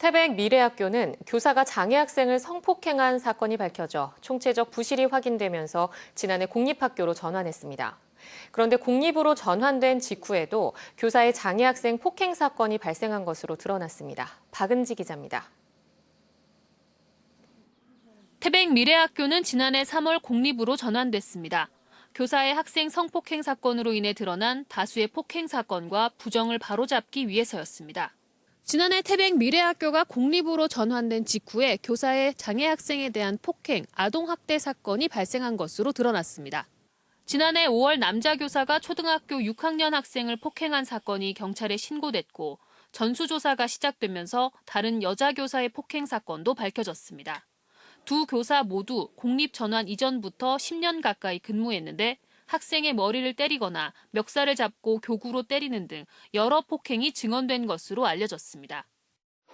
태백 미래학교는 교사가 장애 학생을 성폭행한 사건이 밝혀져 총체적 부실이 확인되면서 지난해 공립학교로 전환했습니다. 그런데 공립으로 전환된 직후에도 교사의 장애 학생 폭행 사건이 발생한 것으로 드러났습니다. 박은지 기자입니다. 태백 미래학교는 지난해 3월 공립으로 전환됐습니다. 교사의 학생 성폭행 사건으로 인해 드러난 다수의 폭행 사건과 부정을 바로잡기 위해서였습니다. 지난해 태백 미래학교가 공립으로 전환된 직후에 교사의 장애 학생에 대한 폭행, 아동학대 사건이 발생한 것으로 드러났습니다. 지난해 5월 남자 교사가 초등학교 6학년 학생을 폭행한 사건이 경찰에 신고됐고 전수조사가 시작되면서 다른 여자 교사의 폭행 사건도 밝혀졌습니다. 두 교사 모두 공립 전환 이전부터 10년 가까이 근무했는데 학생의 머리를 때리거나 멱살을 잡고 교구로 때리는 등 여러 폭행이 증언된 것으로 알려졌습니다.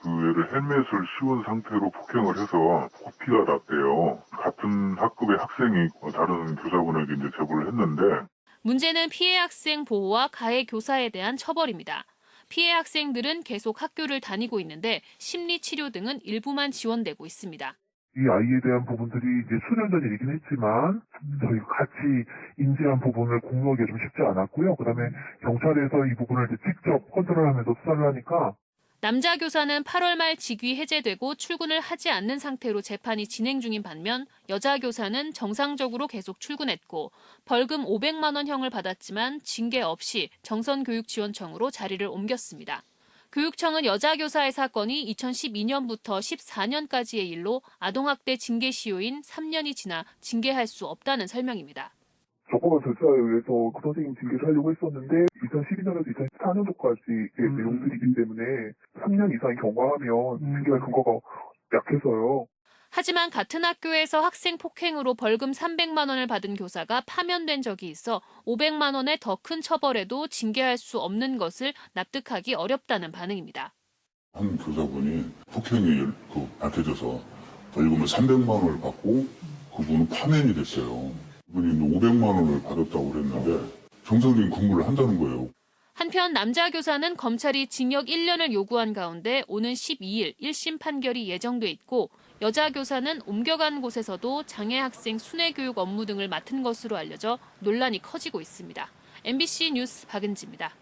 그 애를 헬멧을 씌운 상태로 폭행을 해서 코피가 났대요. 같은 학급의 학생이 다른 교사분에게 이제 제보를 했는데 문제는 피해 학생 보호와 가해 교사에 대한 처벌입니다. 피해 학생들은 계속 학교를 다니고 있는데 심리 치료 등은 일부만 지원되고 있습니다. 이 아이에 대한 부분들이 이제 수년 전 일이긴 했지만 저희 같이 인지한 부분을 공유하기가 좀 쉽지 않았고요. 그다음에 경찰에서 이 부분을 이제 직접 컨트롤하면서 수사를 하니까 남자 교사는 8월 말 직위 해제되고 출근을 하지 않는 상태로 재판이 진행 중인 반면 여자 교사는 정상적으로 계속 출근했고 벌금 500만 원형을 받았지만 징계 없이 정선교육지원청으로 자리를 옮겼습니다. 교육청은 여자 교사의 사건이 2012년부터 14년까지의 일로 아동학대 징계 시효인 3년이 지나 징계할 수 없다는 설명입니다. 조건만 절차에 의해서 그 선생님 징계를 하려고 했었는데 2012년에서 2014년도까지 의 음. 내용들이기 때문에 3년 이상이 경과하면 음. 징계할 근거가 약해서요. 하지만 같은 학교에서 학생 폭행으로 벌금 300만 원을 받은 교사가 파면된 적이 있어 500만 원의 더 큰 처벌에도 징계할 수 없는 것을 납득하기 어렵다는 반응입니다. 한 교사분이 폭행이 그 밝혀져서 벌금을 300만 원을 받고 그분은 파면이 됐어요. 그분이 500만 원을 받았다고 그랬는데 정상적인 근무를 한다는 거예요. 한편 남자 교사는 검찰이 징역 1년을 요구한 가운데 오는 12일 1심 판결이 예정돼 있고 여자 교사는 옮겨간 곳에서도 장애 학생 순회 교육 업무 등을 맡은 것으로 알려져 논란이 커지고 있습니다. MBC 뉴스 박은지입니다.